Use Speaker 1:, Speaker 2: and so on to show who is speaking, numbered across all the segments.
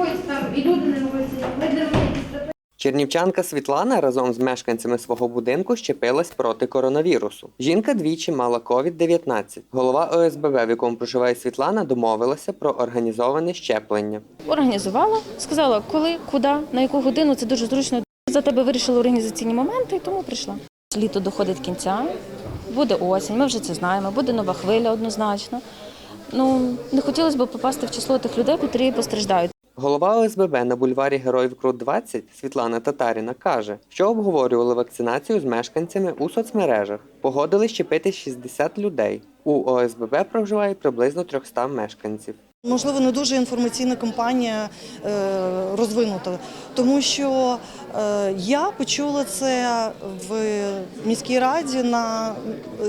Speaker 1: нервуються, там і люди нервуються, ми нервуємося.
Speaker 2: Чернівчанка Світлана разом з мешканцями свого будинку щепилась проти коронавірусу. Жінка двічі мала COVID-19. Голова ОСББ, в якому проживає Світлана, домовилася про організоване щеплення.
Speaker 3: Організувала, сказала, коли, куди, на яку годину. Це дуже зручно. За тебе вирішили організаційні моменти, і тому прийшла. Літо доходить кінця, буде осінь, ми вже це знаємо, буде нова хвиля однозначно. Ну, не хотілося б попасти в число тих людей, котрі постраждають.
Speaker 2: Голова ОСББ на бульварі Героїв Крут 20 Світлана Татаріна каже, що обговорювали вакцинацію з мешканцями у соцмережах. Погодили щепити 60 людей. У ОСББ проживає приблизно 300 мешканців.
Speaker 4: Можливо, не дуже інформаційна кампанія е, розвинута, тому що я почула це в міській раді на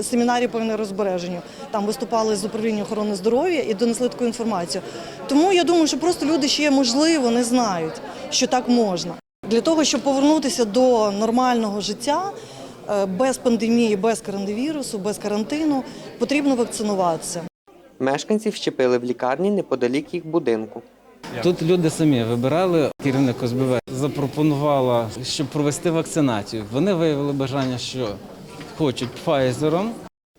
Speaker 4: семінарі по енергозбереженню. Там виступали з управління охорони здоров'я і донесли таку інформацію. Тому я думаю, що просто люди ще можливо не знають, що так можна. Для того, щоб повернутися до нормального життя е, без пандемії, без коронавірусу, без карантину, потрібно вакцинуватися.
Speaker 2: Мешканців щепили в лікарні неподалік їх будинку.
Speaker 5: Тут люди самі вибирали. Керівник ОСБВ запропонувала, щоб провести вакцинацію. Вони виявили бажання, що хочуть Pfizer.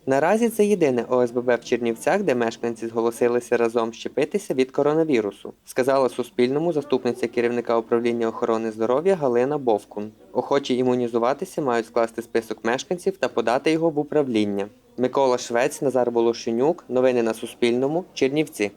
Speaker 2: Наразі це єдине ОСББ в Чернівцях, де мешканці зголосилися разом щепитися від коронавірусу, сказала Суспільному заступниця керівника управління охорони здоров'я Галина Бовкун. Охочі імунізуватися мають скласти список мешканців та подати його в управління. Микола Швець, Назар Волошенюк. Новини на Суспільному. Чернівці.